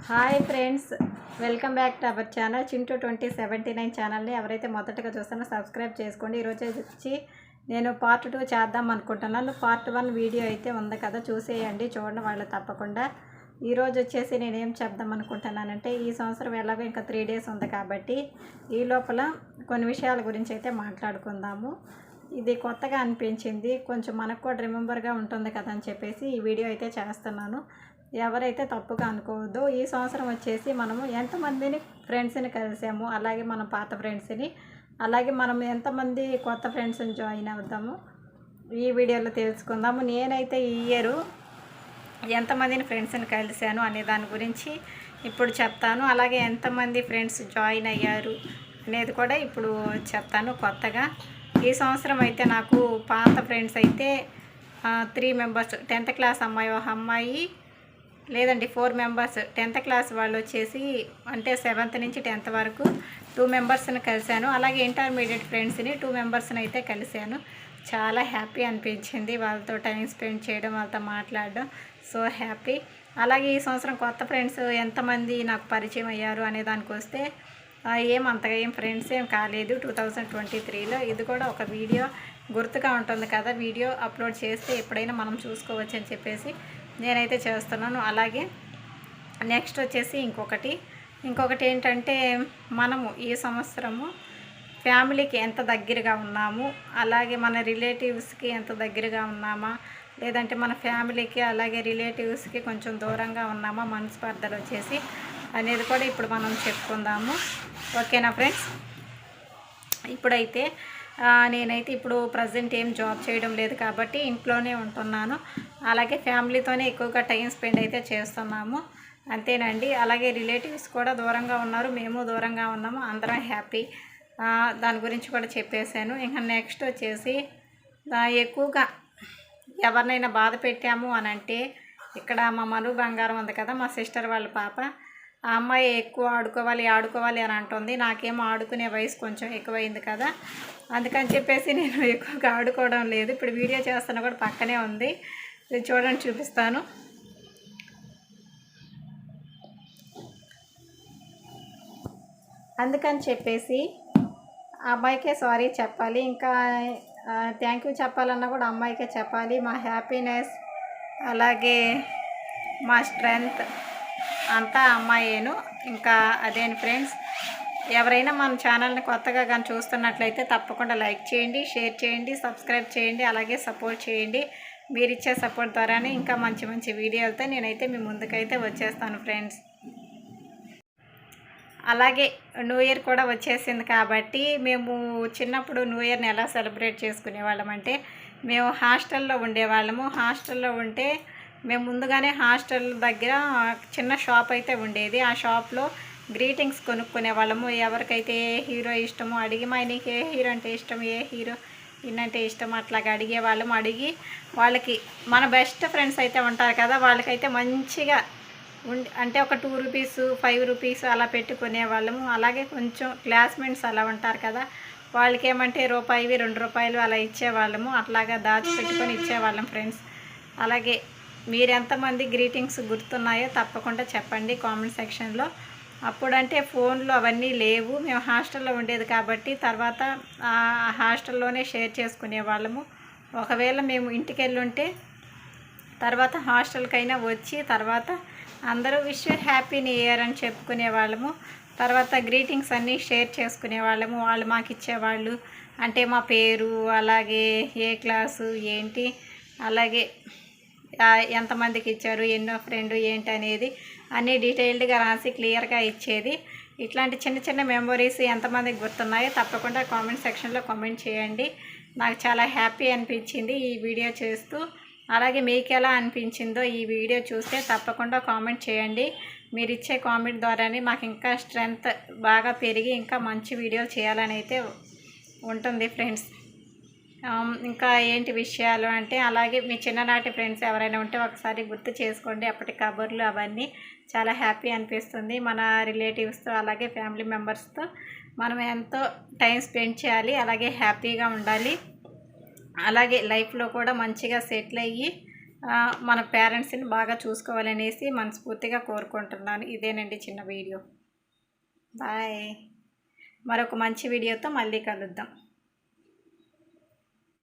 Hi friends welcome back to our channel. Chintu twenty seventy nine ఛానల్ని ఎవరైతే మొదటగా చూస్తానో subscribe చేసుకోండి. ఈరోజు వచ్చి నేను పార్ట్ టూ చేద్దాం అనుకుంటున్నాను. పార్ట్ వన్ వీడియో అయితే ఉంది కదా చూసేయండి చూడండి వాళ్ళు తప్పకుండా. ఈరోజు వచ్చేసి నేను ఏం చెప్దాం అనుకుంటున్నానంటే ఈ సంవత్సరం ఎలాగో ఇంకా త్రీ డేస్ ఉంది కాబట్టి ఈ లోపల కొన్ని విషయాల గురించి అయితే మాట్లాడుకుందాము. ఇది కొత్తగా అనిపించింది. కొంచెం మనకు కూడా రిమెంబర్గా ఉంటుంది కదా అని చెప్పేసి ఈ వీడియో అయితే చేస్తున్నాను. ఎవరైతే తప్పుగా అనుకోవద్దు ఈ సంవత్సరం వచ్చేసి మనము ఎంతమందిని ఫ్రెండ్స్ని కలిసాము అలాగే మన పాత ఫ్రెండ్స్ని అలాగే మనం ఎంతమంది కొత్త ఫ్రెండ్స్ని జాయిన్ అవుతాము ఈ వీడియోలో తెలుసుకుందాము. నేనైతే ఈ ఇయరు ఎంతమందిని ఫ్రెండ్స్ని కలిశాను అనే దాని గురించి ఇప్పుడు చెప్తాను. అలాగే ఎంతమంది ఫ్రెండ్స్ జాయిన్ అయ్యారు అనేది కూడా ఇప్పుడు చెప్తాను కొత్తగా. ఈ సంవత్సరం అయితే నాకు పాత ఫ్రెండ్స్ అయితే త్రీ మెంబర్స్ టెన్త్ క్లాస్ అమ్మాయి ఒక అమ్మాయి లేదండి ఫోర్ మెంబర్స్ టెన్త్ క్లాస్ వాళ్ళు వచ్చేసి అంటే సెవెంత్ నుంచి టెన్త్ వరకు టూ మెంబర్స్ని కలిశాను. అలాగే ఇంటర్మీడియట్ ఫ్రెండ్స్ని టూ మెంబర్స్ని అయితే కలిశాను. చాలా హ్యాపీ అనిపించింది వాళ్ళతో టైం స్పెండ్ చేయడం వాళ్ళతో మాట్లాడడం. సో హ్యాపీ అలాగే ఈ సంవత్సరం కొత్త ఫ్రెండ్స్ ఎంతమంది నాకు పరిచయం అయ్యారు అనే దానికి వస్తే ఏం అంతగా ఏం ఫ్రెండ్స్ ఏం కాలేదు. టూ థౌజండ్ ట్వంటీ త్రీలో ఇది కూడా ఒక వీడియో గుర్తుగా ఉంటుంది కదా వీడియో అప్లోడ్ చేస్తే ఎప్పుడైనా మనం చూసుకోవచ్చు అని చెప్పేసి నేనైతే చేస్తున్నాను. అలాగే నెక్స్ట్ వచ్చేసి ఇంకొకటి. ఇంకొకటి ఏంటంటే మనము ఈ సంవత్సరము ఫ్యామిలీకి ఎంత దగ్గరగా ఉన్నాము? అలాగే మన రిలేటివ్స్కి ఎంత దగ్గరగా ఉన్నామా? లేదంటే మన ఫ్యామిలీకి అలాగే రిలేటివ్స్కి కొంచెం దూరంగా ఉన్నామా? మనస్పర్ధలు వచ్చేసి అనేది కూడా ఇప్పుడు మనం చెప్పుకుందాము. ఓకేనా ఫ్రెండ్స్? ఇప్పుడైతే నేనైతే ఇప్పుడు ప్రజెంట్ ఏం జాబ్ చేయడం లేదు కాబట్టి ఇంట్లోనే ఉంటున్నాను. అలాగే ఫ్యామిలీతోనే ఎక్కువగా టైం స్పెండ్ అయితే చేస్తున్నాము. అంతేనండి. అలాగే రిలేటివ్స్ కూడా దూరంగా ఉన్నారు. మేము దూరంగా ఉన్నాము. అందరం హ్యాపీ. దాని గురించి కూడా చెప్పేశాను. ఇంకా నెక్స్ట్ వచ్చేసి ఎక్కువగా ఎవరినైనా బాధ పెట్టాము అని అంటే ఇక్కడ మా మను బంగారం ఉంది కదా మా సిస్టర్ వాళ్ళ పాప. ఆ అమ్మాయి ఎక్కువ ఆడుకోవాలి ఆడుకోవాలి అని అంటుంది. నాకేమో ఆడుకునే వయసు కొంచెం ఎక్కువైంది కదా. అందుకని చెప్పేసి నేను ఎక్కువగా ఆడుకోవడం లేదు. ఇప్పుడు వీడియో చేస్తున్నా కూడా పక్కనే ఉంది. ఇది చూడండి చూపిస్తాను. అందుకని చెప్పేసి అమ్మాయికే సారీ చెప్పాలి. ఇంకా థ్యాంక్ యూ చెప్పాలన్నా కూడా అమ్మాయికే చెప్పాలి. మా హ్యాపీనెస్ అలాగే మా స్ట్రెంగ్త్ అంతా అమ్మాయేను. ఇంకా అదేంటి ఫ్రెండ్స్ ఎవరైనా మన ఛానల్ని కొత్తగా కానీ చూస్తున్నట్లయితే తప్పకుండా లైక్ చేయండి షేర్ చేయండి సబ్స్క్రైబ్ చేయండి అలాగే సపోర్ట్ చేయండి. మీరు ఇచ్చే సపోర్ట్ ద్వారానే ఇంకా మంచి మంచి వీడియోలతో నేనైతే మీ ముందుకైతే వచ్చేస్తాను ఫ్రెండ్స్. అలాగే న్యూ ఇయర్ కూడా వచ్చేసింది కాబట్టి మేము చిన్నప్పుడు న్యూ ఇయర్ని ఎలా సెలబ్రేట్ చేసుకునేవాళ్ళం అంటే మేము హాస్టల్లో ఉండేవాళ్ళము. హాస్టల్లో ఉంటే మేము ముందుగానే హాస్టల్ దగ్గర చిన్న షాప్ అయితే ఉండేది. ఆ షాప్లో గ్రీటింగ్స్ కొనుక్కునే వాళ్ళము. ఎవరికైతే ఏ హీరో ఇష్టమో అడిగి మా నీకు ఏ హీరో అంటే ఇష్టం? ఏ హీరో ఇన్నంటే ఇష్టం? అట్లాగా అడిగే వాళ్ళము. అడిగి వాళ్ళకి మన బెస్ట్ ఫ్రెండ్స్ అయితే ఉంటారు కదా వాళ్ళకైతే మంచిగా ఉండి అంటే ఒక టూ రూపీస్ ఫైవ్ రూపీస్ అలా పెట్టుకునే వాళ్ళము. అలాగే కొంచెం క్లాస్మేట్స్ అలా ఉంటారు కదా వాళ్ళకి ఏమంటే రూపాయివి రెండు రూపాయలు అలా ఇచ్చేవాళ్ళము. అట్లాగా దాచిపెట్టుకొని ఇచ్చేవాళ్ళం ఫ్రెండ్స్. అలాగే మీరు ఎంతమంది గ్రీటింగ్స్ గుర్తున్నాయో తప్పకుండా చెప్పండి కామెంట్ సెక్షన్లో. అప్పుడంటే ఫోన్లు అవన్నీ లేవు. మేము హాస్టల్లో ఉండేది కాబట్టి తర్వాత ఆ హాస్టల్లోనే షేర్ చేసుకునే వాళ్ళము. ఒకవేళ మేము ఇంటికి వెళ్ళుంటే తర్వాత హాస్టల్కైనా వచ్చి తర్వాత అందరూ విష్ హ్యాపీ న్యూ ఇయర్ అని చెప్పుకునే వాళ్ళము. తర్వాత గ్రీటింగ్స్ అన్నీ షేర్ చేసుకునే వాళ్ళము. వాళ్ళు మాకు ఇచ్చేవాళ్ళు. అంటే మా పేరు అలాగే ఏ క్లాసు ఏంటి అలాగే ఎంతమందికి ఇచ్చారు ఎన్నో ఫ్రెండ్ ఏంటి అనేది అన్నీ డీటెయిల్డ్గా రాసి క్లియర్గా ఇచ్చేది. ఇట్లాంటి చిన్న చిన్న మెమొరీస్ ఎంతమందికి గుర్తున్నాయో తప్పకుండా కామెంట్ సెక్షన్లో కామెంట్ చేయండి. నాకు చాలా హ్యాపీ అనిపించింది ఈ వీడియో చేస్తూ. అలాగే మీకు ఎలా అనిపించిందో ఈ వీడియో చూస్తే తప్పకుండా కామెంట్ చేయండి. మీరు ఇచ్చే కామెంట్ ద్వారానే మాకు ఇంకా స్ట్రెంగ్త్ బాగా పెరిగి ఇంకా మంచి వీడియోలు చేయాలని అయితే ఉంటుంది ఫ్రెండ్స్ ఇంకా ఏంటి విషయాలు అంటే అలాగే మీ చిన్ననాటి ఫ్రెండ్స్ ఎవరైనా ఉంటే ఒకసారి గుర్తు చేసుకోండి. అప్పటి కబుర్లు అవన్నీ చాలా హ్యాపీ అనిపిస్తుంది. మన రిలేటివ్స్తో అలాగే ఫ్యామిలీ మెంబర్స్తో మనం ఎంతో టైం స్పెండ్ చేయాలి అలాగే హ్యాపీగా ఉండాలి. అలాగే లైఫ్లో కూడా మంచిగా సెటిల్ అయ్యి మన పేరెంట్స్ని బాగా చూసుకోవాలనేసి మనస్ఫూర్తిగా కోరుకుంటున్నాను. ఇదేనండి చిన్న వీడియో. బాయ్. మరొక మంచి వీడియోతో మళ్ళీ కలుద్దాం.